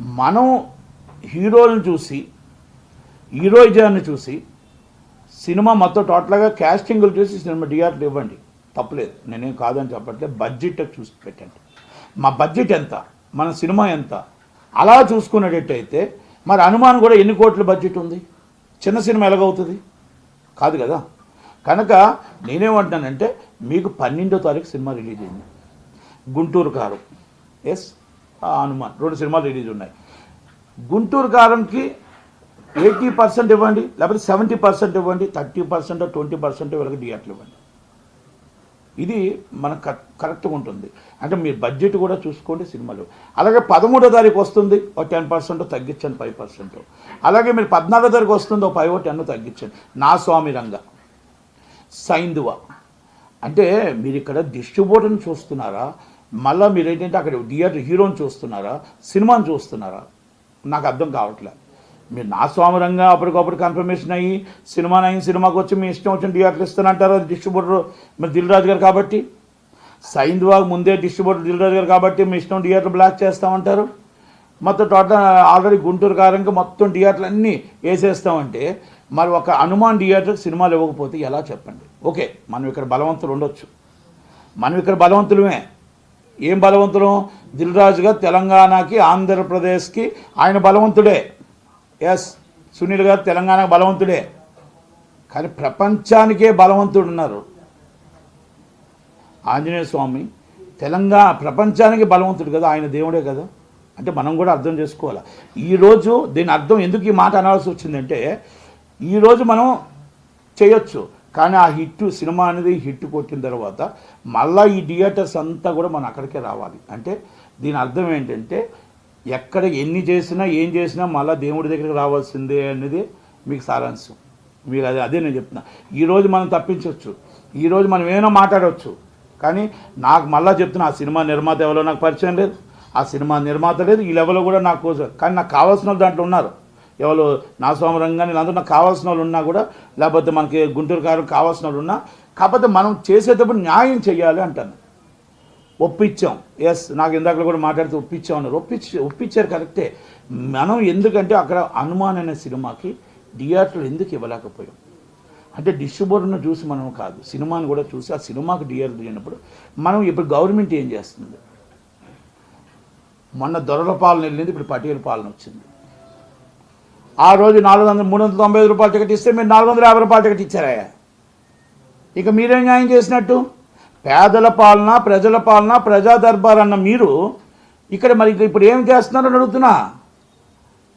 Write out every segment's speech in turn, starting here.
మనం హీరోలను చూసి హీరోయిజాన్ని చూసి సినిమా మొత్తం టోటల్గా క్యాస్టింగ్లు చూసి సినిమా డిఆర్లు ఇవ్వండి. తప్పలేదు. నేనేం కాదని చెప్పట్లేదు. బడ్జెట్ చూసి పెట్టండి. మా బడ్జెట్ ఎంత? మన సినిమా ఎంత? అలా చూసుకునేటట్టయితే మరి అనుమానం కూడా ఎన్ని కోట్ల బడ్జెట్ ఉంది? చిన్న సినిమా ఎలాగవుతుంది? కాదు కదా. కనుక నేనేమంటున్నానంటే మీకు పన్నెండో తారీఖు సినిమా రిలీజ్ అయింది. గుంటూరు కారు. ఎస్ హనుమాన్ రెండు సినిమాలు రిలీజ్ ఉన్నాయి. గుంటూరు కారంకి ఎయిటీ పర్సెంట్ ఇవ్వండి లేకపోతే సెవెంటీ పర్సెంట్ ఇవ్వండి థర్టీ పర్సెంట్ ట్వంటీ పర్సెంట్ వరకు థియేటర్లు ఇవ్వండి. ఇది మనకు కరెక్ట్గా ఉంటుంది. అంటే మీరు బడ్జెట్ కూడా చూసుకోండి సినిమాలు. అలాగే పదమూడో తారీఖు వస్తుంది ఒక టెన్ పర్సెంట్ తగ్గించండి ఫైవ్ పర్సెంట్. అలాగే మీరు పద్నాలుగో తారీఖు వస్తుంది ఒక ఫైవ్ టెన్ తగ్గించండి. నా స్వామి రంగ. సైందువ అంటే మీరు ఇక్కడ డిస్ట్రిబ్యూటర్ని చూస్తున్నారా? మళ్ళీ మీరు ఏంటంటే అక్కడ థియేటర్ హీరోని చూస్తున్నారా? సినిమాని చూస్తున్నారా? నాకు అర్థం కావట్లేదు మీరు నా స్వామరంగా అప్పటికప్పుడు కన్ఫర్మేషన్ అయ్యి సినిమా అయిన సినిమాకి వచ్చి మీ ఇష్టం వచ్చిన థియేటర్లు ఇస్తానంటారు అది డిస్ట్రిబ్యూటర్ మరి దిల్ రాజు గారు కాబట్టి? సైంద్వాగ్ ముందే డిస్ట్రిబ్యూటర్ దిల్ రాజు గారు కాబట్టి మీ ఇష్టం థియేటర్ బ్లాక్ చేస్తామంటారు? మొత్తం టోటల్ ఆల్రెడీ గుంటూరు కారంగా మొత్తం థియేటర్లు అన్నీ వేసేస్తామంటే మరి ఒక హనుమాన్ థియేటర్ సినిమాలు ఇవ్వకపోతే ఎలా చెప్పండి? ఓకే మనం ఇక్కడ బలవంతులు ఉండొచ్చు. మనం ఇక్కడ బలవంతులమే. ఏం బలవంతులం దిల్ గారు తెలంగాణకి ఆంధ్రప్రదేశ్కి ఆయన బలవంతుడే. ఎస్ సునీల్ గారు తెలంగాణకు బలవంతుడే. కానీ ప్రపంచానికే బలవంతుడు ఉన్నారు ఆంజనేయ స్వామి తెలంగాణ ప్రపంచానికి బలవంతుడు కదా ఆయన దేవుడే కదా? అంటే మనం కూడా అర్థం చేసుకోవాలి? ఈరోజు దీని అర్థం ఎందుకు ఈ మాట అనాల్సి వచ్చిందంటే ఈరోజు మనం చేయొచ్చు. కానీ ఆ హిట్ సినిమా అనేది హిట్ కొట్టిన తర్వాత మళ్ళీ ఈ థియేటర్స్ అంతా కూడా మనం అక్కడికే రావాలి. అంటే దీని అర్థం ఏంటంటే ఎక్కడ ఎన్ని చేసినా ఏం చేసినా మళ్ళీ దేవుడి దగ్గరికి రావాల్సిందే అనేది మీకు సారాంశం. మీకు అదే అదే నేను చెప్తున్నా. ఈరోజు మనం తప్పించవచ్చు. ఈరోజు మనం ఏమైనా మాట్లాడవచ్చు. కానీ నాకు మళ్ళీ చెప్తున్నా ఆ సినిమా నిర్మాత ఎవరో నాకు పరిచయం లేదు. ఆ సినిమా నిర్మాత లేదు ఈ లెవెల్లో కూడా నాకు కానీ నాకు కావాల్సిన దాంట్లో ఉన్నారు. ఎవరు నా రంగాన్ని వీళ్ళందరూ నాకు కావాల్సిన వాళ్ళు ఉన్నా కూడా లేకపోతే మనకి గుంటూరు కారు కావాల్సిన వాళ్ళు ఉన్నా కాకపోతే మనం చేసేటప్పుడు న్యాయం చేయాలి అంటాను. ఒప్పించాం. ఎస్ నాకు ఇందాక కూడా మాట్లాడితే ఒప్పించాం అన్నారు. ఒప్పించి ఒప్పించారు కరెక్టే. మనం ఎందుకంటే అక్కడ హనుమాన్ అనే సినిమాకి థియేటర్లు ఎందుకు ఇవ్వలేకపోయాం? అంటే డిస్ట్రిబ్యూటర్ను చూసి మనం కాదు సినిమాని కూడా చూసి ఆ సినిమాకి థియేటర్ చేయనప్పుడు మనం ఇప్పుడు గవర్నమెంట్ ఏం చేస్తుంది? మొన్న దొరల పాలన వెళ్ళింది ఇప్పుడు పటేల్ పాలన వచ్చింది. ఆ రోజు నాలుగు వందల మూడు వందల తొంభై ఐదు రూపాయలు టికెట్ ఇస్తే మీరు నాలుగు వందల యాభై రూపాయల టికెట్ ఇచ్చారయ్యా. ఇక మీరేం న్యాయం చేసినట్టు? పేదల పాలన ప్రజల పాలన ప్రజా దర్బార్ అన్న మీరు ఇక్కడ మరి ఇప్పుడు ఏం చేస్తున్నారని అడుగుతున్నా.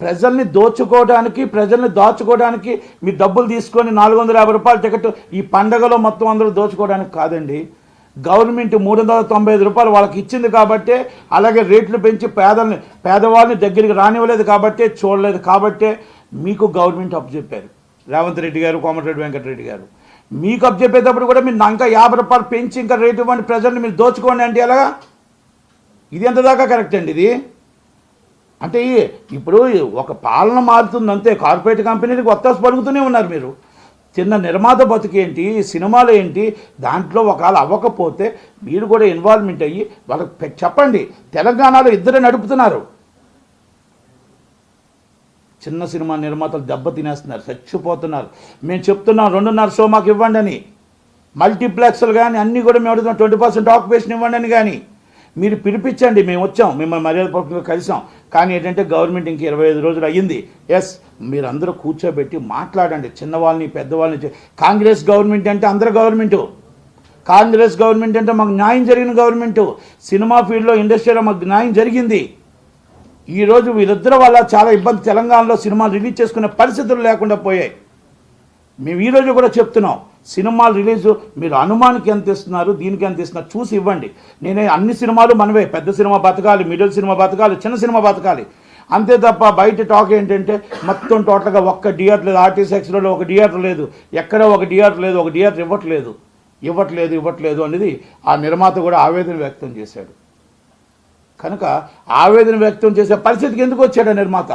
ప్రజల్ని దోచుకోవడానికి ప్రజల్ని దాచుకోవడానికి మీ డబ్బులు తీసుకొని నాలుగు వందల యాభై రూపాయల టికెట్ ఈ పండగలో మొత్తం అందరూ దోచుకోవడానికి కాదండి. గవర్నమెంట్ మూడు వందల తొంభై ఐదు రూపాయలు వాళ్ళకి ఇచ్చింది కాబట్టి అలాగే రేట్లు పెంచి పేదల్ని పేదవాళ్ళని దగ్గరికి రానివ్వలేదు కాబట్టి చూడలేదు కాబట్టే మీకు గవర్నమెంట్ అప్పు చెప్పారు. రేవంత్ రెడ్డి గారు కోమటిరెడ్డి వెంకటరెడ్డి గారు. మీకు అప్పు చెప్పేటప్పుడు కూడా మీరు ఇంకా యాభై రూపాయలు పెంచి ఇంకా రేటు ఇవ్వండి ప్రజల్ని మీరు దోచుకోండి అంటే ఎలాగా? ఇది ఎంత దాకా కరెక్ట్ అండి ఇది? అంటే ఇప్పుడు ఒక పాలన మారుతుంది అంతే కార్పొరేట్ కంపెనీలకు వత్తాసు పలుకుతూనే ఉన్నారు మీరు. చిన్న నిర్మాత బతుకేంటి? సినిమాలు ఏంటి దాంట్లో ఒకవేళ అవ్వకపోతే మీరు కూడా ఇన్వాల్వ్మెంట్ అయ్యి వాళ్ళకి చెప్పండి. తెలంగాణలో ఇద్దరే నడుపుతున్నారు. చిన్న సినిమా నిర్మాతలు దెబ్బ తినేస్తున్నారు చచ్చిపోతున్నారు. మేము చెప్తున్నాం రెండున్నర షో మాకు ఇవ్వండి అని. మల్టీప్లెక్స్లు కానీ అన్నీ కూడా మేము అడుగుతున్నాం ట్వంటీ పర్సెంట్ ఆక్యుపేషన్ ఇవ్వండి అని కానీ మీరు పిలిపించండి మేము వచ్చాం మిమ్మల్ని మర్యాదపూర్వకంగా కలిసాం. కానీ ఏంటంటే గవర్నమెంట్ ఇంక ఇరవై ఐదు రోజులు అయ్యింది. ఎస్ మీరందరూ కూర్చోబెట్టి మాట్లాడండి. చిన్నవాళ్ళని పెద్దవాళ్ళని కాంగ్రెస్ గవర్నమెంట్ అంటే అందరు గవర్నమెంటు. కాంగ్రెస్ గవర్నమెంట్ అంటే మాకు న్యాయం జరిగిన గవర్నమెంటు. సినిమా ఫీల్డ్లో ఇండస్ట్రీలో మాకు న్యాయం జరిగింది. ఈరోజు వీరిద్దరి వల్ల చాలా ఇబ్బంది. తెలంగాణలో సినిమాలు రిలీజ్ చేసుకునే పరిస్థితులు లేకుండా పోయాయి. మేము ఈరోజు కూడా చెప్తున్నాం. సినిమాలు రిలీజ్ మీరు అనుమానికి ఎంత ఇస్తున్నారు దీనికి ఎంత ఇస్తున్నారు చూసి ఇవ్వండి. నేనే అన్ని సినిమాలు మనవే పెద్ద సినిమా బతకాలి మిడిల్ సినిమా బతకాలి చిన్న సినిమా బతకాలి. అంతే తప్ప బయట టాక్ ఏంటంటే మొత్తం టోటల్గా ఒక్క థియేటర్ లేదు ఆర్టీసీఎక్స్లో ఒక థియేటర్ లేదు ఎక్కడ ఒక థియేటర్ లేదు ఒక థియేటర్ ఇవ్వట్లేదు. ఇవ్వట్లేదు ఇవ్వట్లేదు అనేది ఆ నిర్మాత కూడా ఆవేదన వ్యక్తం చేశాడు. కనుక ఆవేదన వ్యక్తం చేసే పరిస్థితికి ఎందుకు వచ్చాడు ఆ నిర్మాత?